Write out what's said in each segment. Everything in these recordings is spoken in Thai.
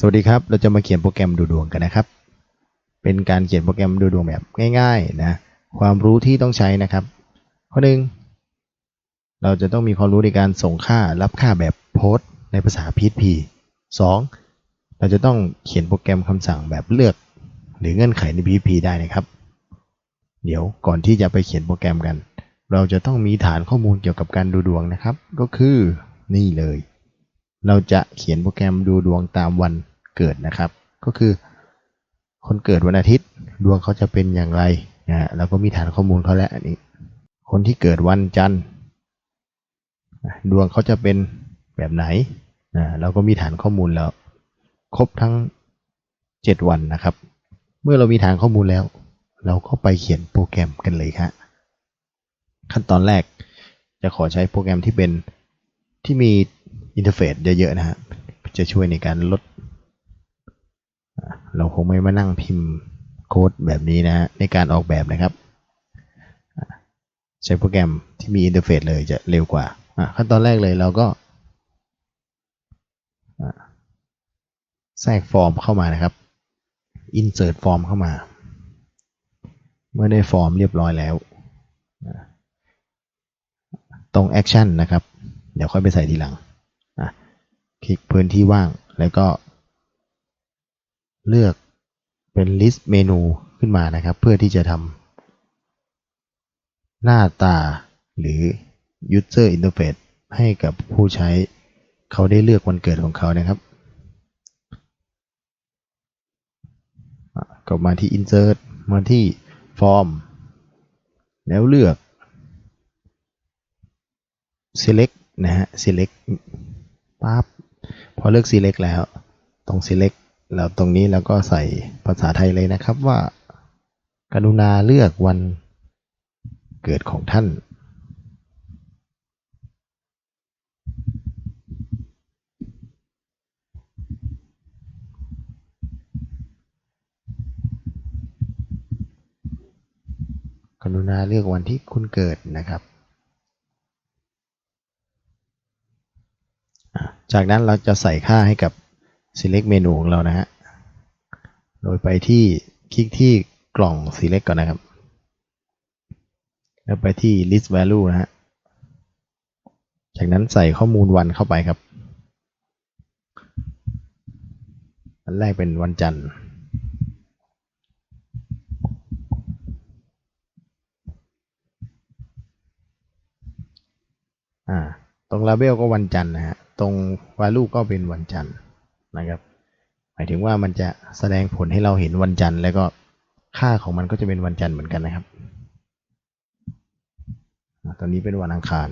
สวัสดีครับ เราจะมาเขียนโปรแกรมดูดวงกันนะครับ เป็นการเขียนโปรแกรมดูดวงแบบง่ายๆนะ ความรู้ที่ต้องใช้นะครับ ข้อหนึ่งเราจะต้องมีความรู้ในการส่งค่ารับค่าแบบโพสต์ในภาษา PHP สองเราจะต้องเขียนโปรแกรมคำสั่งแบบเลือก หรือเงื่อนไขใน PHP ได้นะครับ เดี๋ยวก่อนที่จะไปเขียนโปรแกรมกัน เราจะต้องมีฐานข้อมูลเกี่ยวกับการดูดวงนะครับ ก็คือนี่เลย เราจะเขียนโปรแกรมดูดวงตามวันเกิดนะครับ ก็คือ คนเกิดวันอาทิตย์ดวงเขาจะเป็นอย่างไรนะฮะเราก็มีฐานข้อมูลเขาแล้วอันนี้ คนที่เกิดวันจันทร์ดวงเขาจะเป็นแบบไหนนะเราก็มีฐานข้อมูลแล้ว ครบทั้ง 7 วันนะครับ เมื่อเรามีฐานข้อมูลแล้ว เราก็ไปเขียนโปรแกรมกันเลยครับขั้นตอนแรกจะขอใช้โปรแกรมที่เป็นที่มี อินเทอร์เฟซเยอะๆนะฮะจะช่วยในการลด เราคงไม่มานั่งพิมพ์โค้ดแบบนี้นะฮะในการออกแบบนะครับ ใช้โปรแกรมที่มีอินเทอร์เฟซเลยจะเร็วกว่าขั้นตอนแรกเลยเราก็แทรกฟอร์มเข้ามานะครับ insert ฟอร์มเข้ามา เมื่อได้ฟอร์มเรียบร้อยแล้ว ตรง action นะครับ เดี๋ยวค่อยไปใส่ทีหลัง คลิกพื้นที่ว่าง แล้วก็ เลือกเป็น list เมนูขึ้นมานะครับ เพื่อที่จะทำหน้าตาหรือ user interface ให้กับผู้ใช้เขาได้เลือกวันเกิดของเขานะครับอะก็มาที่ insert มาที่ form แล้วเลือก select นะฮะ select ปั๊บ อเลือก select แล้ว ตรง select แล้วตรงนี้เราก็ใส่ภาษาไทยเลยนะครับว่า กรุณาเลือกวันเกิดของท่าน กรุณาเลือกวันที่คุณเกิดนะครับอะ จากนั้นเราจะใส่ค่าให้กับ select เมนูของเรานะฮะ โดยไปที่คลิกที่กล่อง select ก่อนนะครับ แล้วไปที่ list value นะฮะ จากนั้นใส่ข้อมูลวันเข้าไปครับ อันแรกเป็นวันจันทร์ อ่า ตรง label ก็วันจันทร์นะฮะ ตรง value ก็เป็นวันจันทร์นะครับ หมายถึงว่ามันจะแสดงผลให้เราเห็นวันจันทร์ แล้วก็ค่าของมันก็จะเป็นวันจันทร์เหมือนกันนะครับ ตอนนี้เป็นวันอังคาร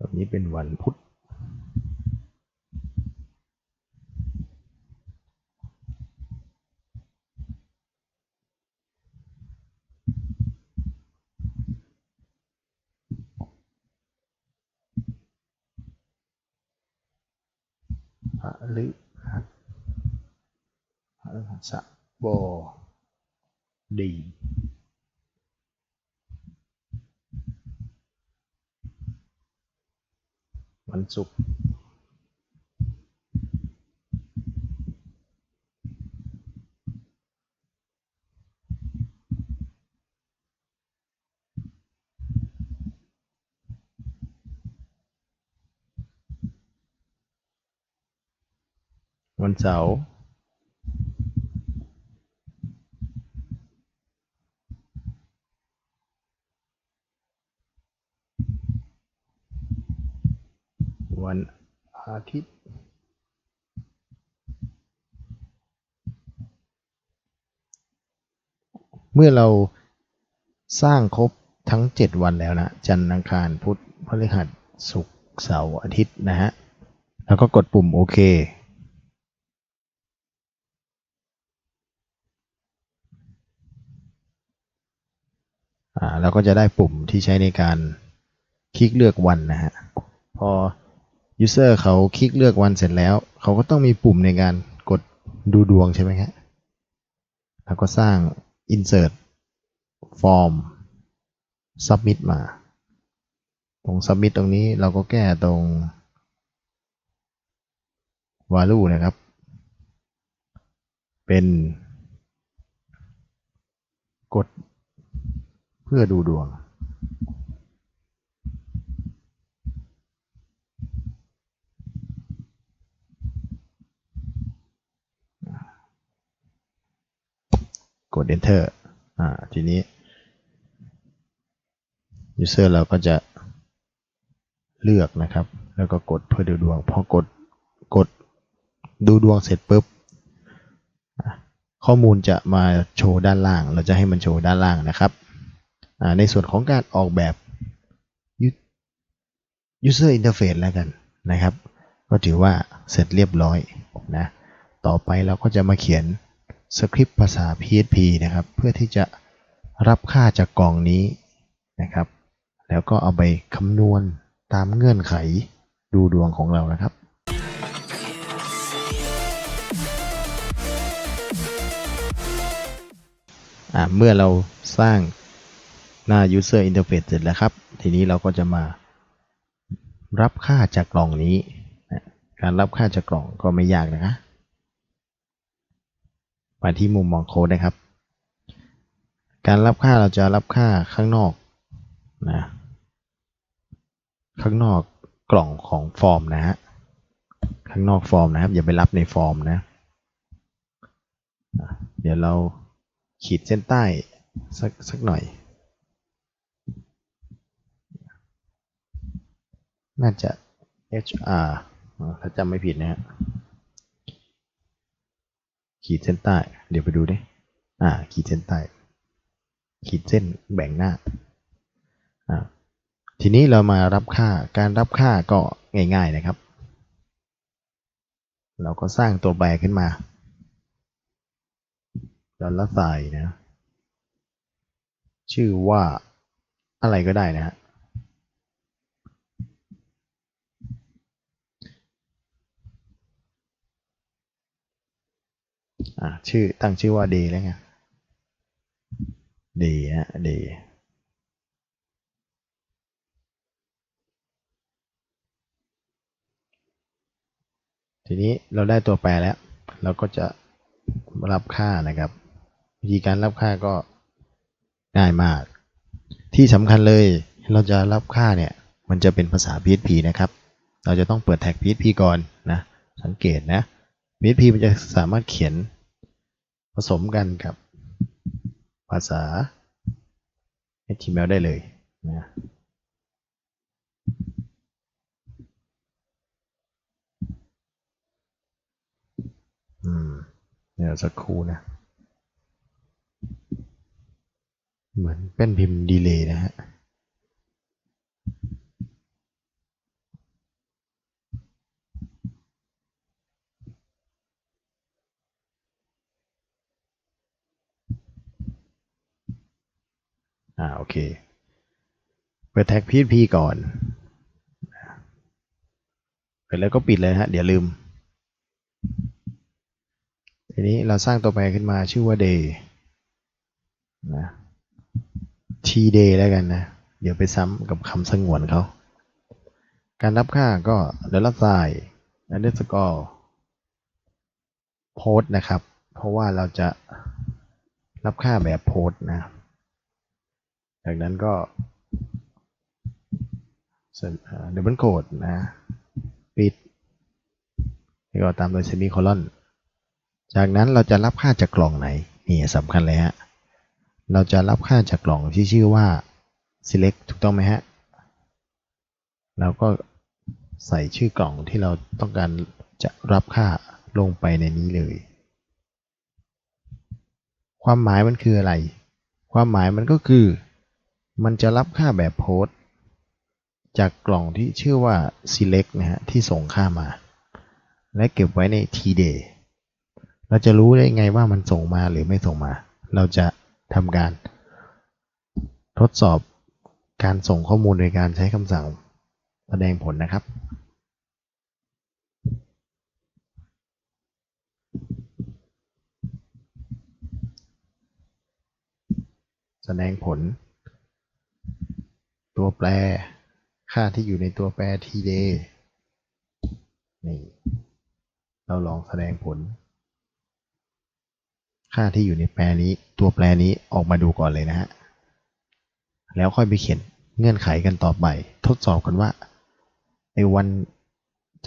ตอนนี้เป็นวันพุธ พฤหัสพฤหัสบ วันศุกร์วันเสาร์วันอาทิตย์ เมื่อเราสร้างครบทั้ง 7 วันแล้วนะ จันทร์อังคารพุธพฤหัสศุกร์เสาร์อาทิตย์นะฮะ แล้วก็กดปุ่มโอเค อ่า เราก็จะได้ปุ่มที่ใช้ในการคลิกเลือกวันนะฮะ พอ user เขาคลิกเลือกวันเสร็จแล้ว เขาก็ต้องมีปุ่มในการกดดูดวงใช่ไหมครับแล้วก็สร้าง insert form submit มา ตรง submit ตรงนี้เราก็แก้ตรง value นะครับ เป็นกด เพื่อดูดวง กด enter อ่า ทีนี้ user เราก็จะเลือกนะครับ แล้วก็กดเพื่อดูดวง พอกด กดดูดวงเสร็จปุ๊บ ข้อมูลจะมาโชว์ด้านล่าง เราจะให้มันโชว์ด้านล่างนะครับ ในส่วนของการออกแบบ user interface แล้วกันนะครับ ก็ถือว่าเสร็จเรียบร้อยนะ ต่อไปเราก็จะมาเขียนสคริปต์ภาษา PHP นะครับ เพื่อที่จะรับค่าจากกล่องนี้นะครับ แล้วก็เอาไปคำนวณตามเงื่อนไขดูดวงของเรานะครับเมื่อเราสร้าง หน้า user interface เสร็จแล้วครับ ทีนี้เราก็จะมารับค่าจากกล่องนี้การรับค่าจากกล่องก็ไม่ยากนะคะมาที่มุมมองโค้ดนะครับ การรับค่าเราจะรับค่าข้างนอกนะข้างนอกกล่องของฟอร์มนะฮะข้างนอกฟอร์มนะครับ อย่าไปรับในฟอร์มนะ เดี๋ยวเราขีดเส้นใต้สักสักหน่อย น่าจะ HR ถ้าจำไม่ผิดนะฮะขีดเส้นใต้ เดี๋ยวไปดูดิ อ่า ขีดเส้นใต้ ขีดเส้นแบ่งหน้า อ่า ทีนี้เรามารับค่า การรับค่าก็ง่ายๆนะครับ เราก็สร้างตัวแปรขึ้นมา ดอลลาร์ไซน์นะ ชื่อว่าอะไรก็ได้นะฮะ ชื่อตั้งชื่อว่า day แล้วไง day ฮะ day ทีนี้เราได้ตัวแปรแล้ว เราก็จะรับค่านะครับ วิธีการรับค่าก็ง่ายมาก ที่สำคัญเลยเราจะรับค่าเนี่ย มันจะเป็นภาษา PHP นะครับ เราจะต้องเปิดแท็ก PHP ก่อนนะ สังเกตนะ PHP มันจะสามารถเขียน ผสมกันกับภาษา HTML ได้เลยนะอืมเดี๋ยวสักครู่นะ เหมือนเป็นพิมพ์ดีเลย์นะฮะ อ่าโอเค เปิดแท็ก PHP ก่อน เปิดแล้วก็ปิดเลยฮะ เดี๋ยวลืม ทีนี้เราสร้างตัวแปรขึ้นมาชื่อว่า day นะ t day แล้วกันนะ เดี๋ยวไปซ้ำกับคำสงวนเขาการรับค่าก็เดลไซน์ underscore post นะครับ เพราะว่าเราจะรับค่าแบบ post นะ จากนั้นก็ดับเบิลโคดนะ ปิด แล้วก็ตามโดยเซมิโคลอน จากนั้นเราจะรับค่าจากกล่องไหน นี่สำคัญเลยฮะ เราจะรับค่าจากกล่องที่ชื่อว่า select ถูกต้องไหมฮะเราก็ใส่ชื่อกล่องที่เราต้องการจะรับค่าลงไปในนี้เลย ความหมายมันคืออะไร ความหมายมันก็คือ มันจะรับค่าแบบโพสต์จากกล่องที่ชื่อว่า select นะฮะที่ส่งค่ามา และเก็บไว้ใน tday เราจะรู้ได้ไงว่ามันส่งมาหรือไม่ส่งมา เราจะทำการทดสอบการส่งข้อมูลโดยการใช้คำสั่งแสดงผลนะครับ แสดงผล ตัวแปร ค่าที่อยู่ในตัวแปร t day นี่ เราลองแสดงผล ค่าที่อยู่ในแปรนี้ ตัวแปรนี้ออกมาดูก่อนเลยนะฮะ แล้วค่อยไปเขียนเงื่อนไขกันต่อไป ทดสอบกันว่าไอ้วัน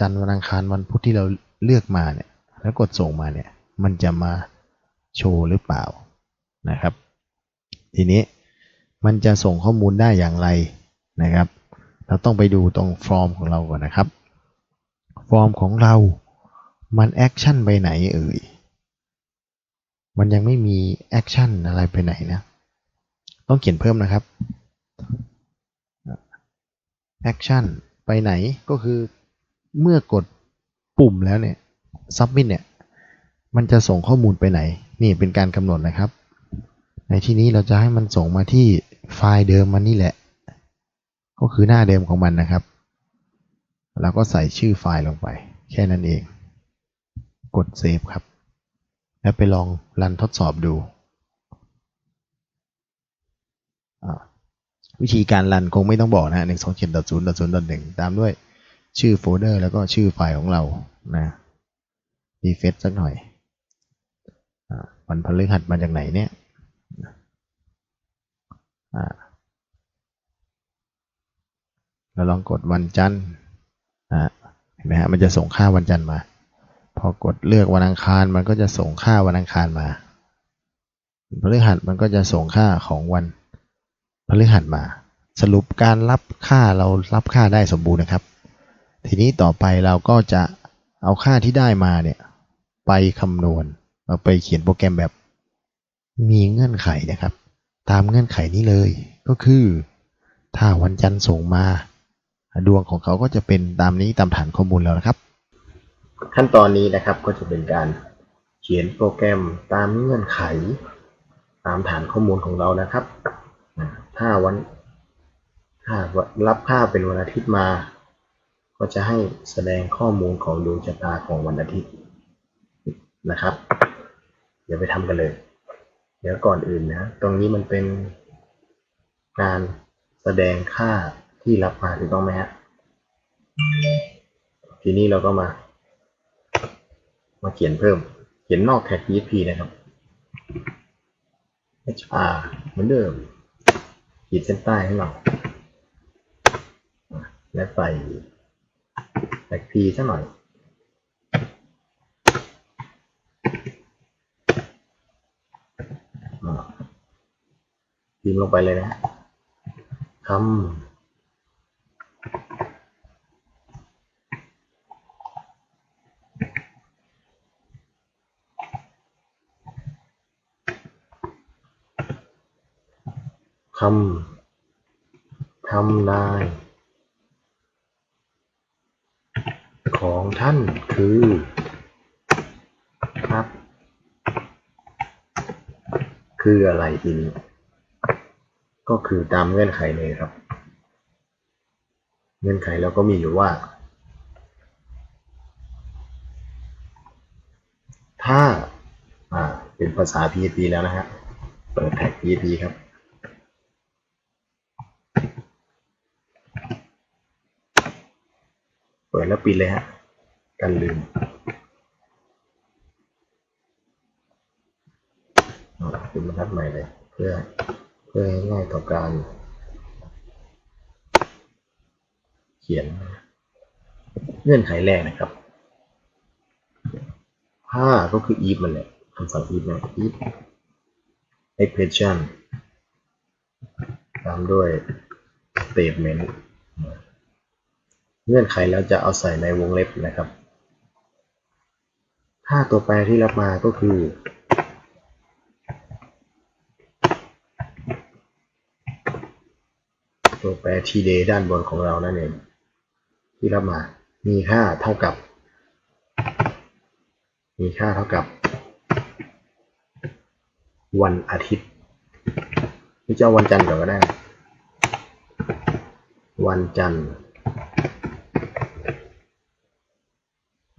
จันทร์วันอังคารวันพุธที่เราเลือกมาเนี่ย แล้วกดส่งมาเนี่ย มันจะมาโชว์หรือเปล่านะครับ ทีนี้มันจะส่งข้อมูลได้อย่างไร นะครับ เราต้องไปดูตรงฟอร์มของเราก่อนนะครับ ฟอร์มของเรา มันแอคชั่นไปไหนเอ่ย มันยังไม่มีแอคชั่นอะไรไปไหนนะ ต้องเขียนเพิ่มนะครับแอคชั่นไปไหนก็คือเมื่อกดปุ่มแล้วเนี่ย submit เนี่ย มันจะส่งข้อมูลไปไหน นี่เป็นการกำหนดนะครับ ในที่นี้เราจะให้มันส่งมาที่ไฟล์เดิมมันนี่แหละ ก็คือหน้าเดิมของมันนะครับ แล้วก็ใส่ชื่อไฟล์ลงไป แค่นั้นเอง กดเซฟครับ แล้วไปลองรันทดสอบดูวิธีการรันคงไม่ต้องบอกนะหนึ่งสองเจ็ดดอทศูนย์ดศูนย์ดหนึ่งตามด้วยชื่อโฟลเดอร์แล้วก็ชื่อไฟล์ของเรานะดีเฟซสักหน่อยอ่าวันพฤหัสมาจากไหนเนี่ยอ่า เราลองกดวันจันทร์อ่าเห็นไหมฮะมันจะส่งค่าวันจันทร์มา พอกดเลือกวันอังคารมันก็จะส่งค่าวันอังคารมาพฤหัสมันก็จะส่งค่าของวันพฤหัสมา สรุปการรับค่าเรารับค่าได้สมบูรณ์นะครับ ทีนี้ต่อไปเราก็จะเอาค่าที่ได้มาเนี่ยไปคำนวณเอาไปเขียนโปรแกรมแบบมีเงื่อนไขนะครับ ตามเงื่อนไขนี้เลยก็คือ ถ้าวันจันทร์ส่งมา ดวงของเขาก็จะเป็นตามนี้ตามฐานข้อมูลแล้วนะครับ ขั้นตอนนี้นะครับก็จะเป็นการเขียนโปรแกรมตามเงื่อนไข ตามฐานข้อมูลของเรานะครับ ถ้าวันถ้ารับค่าเป็นวันอาทิตย์มา ก็จะให้แสดงข้อมูลของดวงชะตาของวันอาทิตย์นะครับ เดี๋ยวไปทำกันเลย เดี๋ยวก่อนอื่นนะ ตรงนี้มันเป็นการแสดงค่า ที่รับมาถูกต้องไหมฮะทีนี้เราก็มา มาเขียนเพิ่ม เขียนนอกแท็ก PHP นะครับ HR เหมือนเดิมขีดเส้นใต้ให้เราและใส่แท็ก P สักหน่อยพิมพ์ลงไปเลยนะคำ คำทำนายของท่านคือครับ คืออะไรทีนี้ก็คือตามเงื่อนไขเลยครับ เงื่อนไขเราก็มีอยู่ว่า ถ้า อ่า เป็นภาษา PHP แล้วนะฮะ เปิดแท็ก PHP ครับ เปิดแล้วปิดเลยฮะกันลืมอ่าเป็นบรรทัดใหม่เลย เพื่อเพื่อให้ง่ายต่อการ เขียนเงื่อนไขแรกนะครับถ้าก็คือ if มันแหละคำสั่ง if นะ if expression ตามด้วย statement เงื่อนไขแล้วจะเอาใส่ในวงเล็บนะครับ ถ้าตัวแปรที่รับมาก็คือ ตัวแปร tday ด้านบนของเรานั่นเองที่รับมา มีค่าเท่ากับ มีค่าเท่ากับ วันอาทิตย์นี่จะเอาวันจันทร์ก่อนก็ได้ วันจันทร์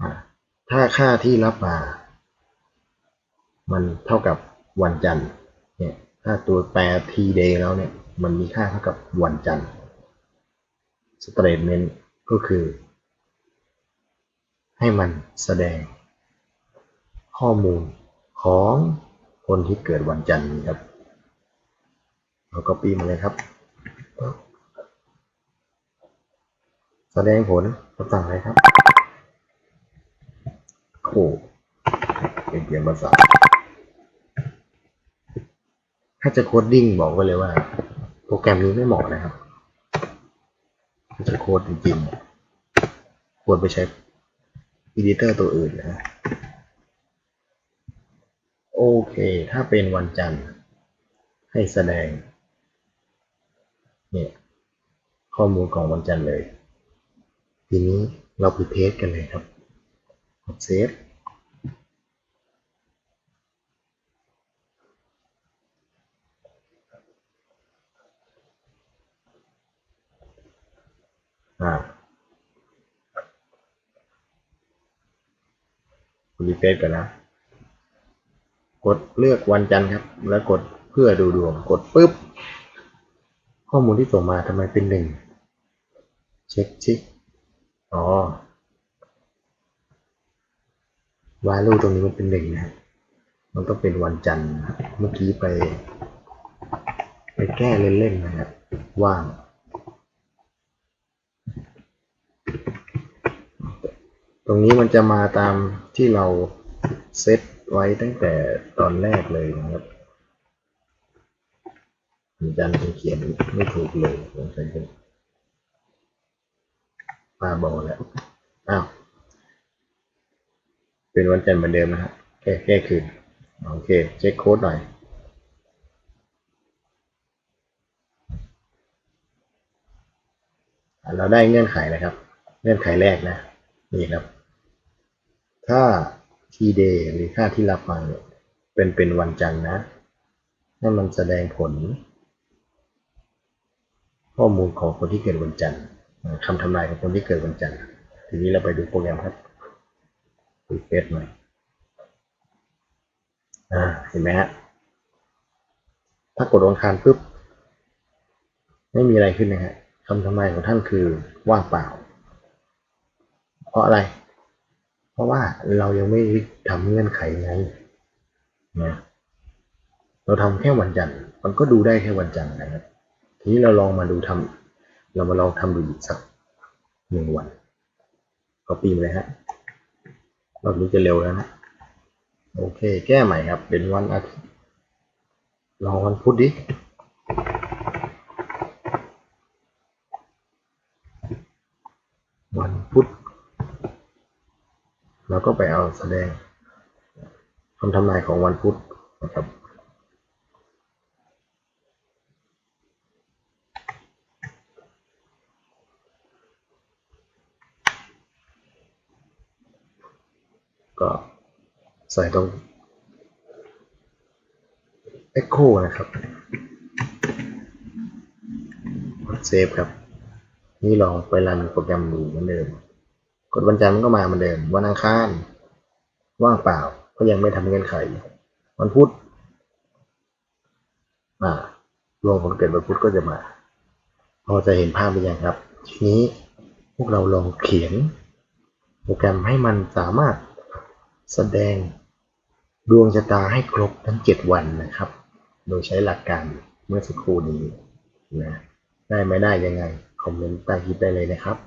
อะ ถ้าค่าที่รับมา มันเท่ากับวันจันทร์เนี่ยถ้าตัวแปร t day แล้วเนี่ย มันมีค่าเท่ากับวันจันทร์ statement ก็คือ ให้มันแสดงข้อมูลของคนที่เกิดวันจันทร์ครับ เราก็ปีมาเลยครับ แสดงผลคำสั่งอะไรครับ โอ้เป็นเขียนภาษา ถ้าจะโคดดิ้งบอกไว้เลยว่า โปรแกรมนี้ไม่เหมาะนะครับ ถ้าจะโคดจริงๆ ควรไปใช้อีดิเตอร์ตัวอื่นนะโอเค ถ้าเป็นวันจันทร์ให้แสดง เนี่ย ข้อมูลของวันจันทร์เลย ทีนี้เราไปเทสกันเลยครับ เซฟอ่ารีเฟซกันนะ กดเลือกวันจันทร์ครับ แล้วกดเพื่อดูดวง กดปุ๊บ ข้อมูลที่ส่งมาทำไมเป็นหนึ่ง เช็คชิอ๋อ วาลูตรงนี้มันเป็นหนึ่งนะมันต้องเป็นวันจันทร์นะครับ เมื่อกี้ไป ไปแก้เล่นๆนะครับ ว่างตรงนี้มันจะมาตามที่เราเซตไว้ตั้งแต่ตอนแรกเลยนะครับอาจารย์เขียนไม่ถูกเลยผมใช้เป็นปาบอกแล้ว อ้าว เป็นวันจันทร์เหมือนเดิมนะฮะแก้แก้คืนโอเค เช็คโค้ดหน่อย เราได้เงื่อนไขนะครับ เงื่อนไขแรกนะ นี่ครับ ถ้า t day หรือค่าที่รับมาเนี่ยเป็นเป็นวันจันทร์นะ ให้มันแสดงผล ข้อมูลของคนที่เกิดวันจันทร์คำทำนายของคนที่เกิดวันจันทร์ ทีนี้เราไปดูโปรแกรมครับ ดูเฟซหน่อยอ่าเห็นไหมฮะถ้ากดวนอังคารปุ๊บไม่มีอะไรขึ้นนะฮะคำทำนายของท่านคือว่างเปล่า เพราะอะไร เพราะว่าเรายังไม่ทำเงื่อนไขไงนะเราทำแค่วันจันทร์มันก็ดูได้แค่วันจันทร์นะครับทีนี้เราลองมาดูทำเรามาลองทำดูอีกสักหนึ่งวันก็ปีมาเลยฮะ รอบนี้จะเร็วแล้วนะ โอเค แก้ใหม่ครับ เป็นวันอาทิตย์ลองวันพุธดิวันพุธเราก็ไปเอาแสดงคำทำนายของวันพุธนะครับ ก็ ใส่ตรง Echo นะครับกดเซฟครับ นี่ลองไปรันโปรแกรมดูเหมือนเดิม กดวันจันทร์มันก็มาเหมือนเดิม วันอังคารว่างเปล่าก็ยังไม่ทำเงื่อนไข วันพุธอ่าลงผลเกิดวันพุธก็จะมา พอจะเห็นภาพไปยังครับ ทีนี้พวกเราลองเขียน โปรแกรมให้มันสามารถแสดง ดวงชะตาให้ครบทั้ง 7 วันนะครับ โดยใช้หลักการเมื่อสักครู่นี้นะได้ไม่ได้ยังไง คอมเมนต์ใต้คลิปได้เลยนะครับ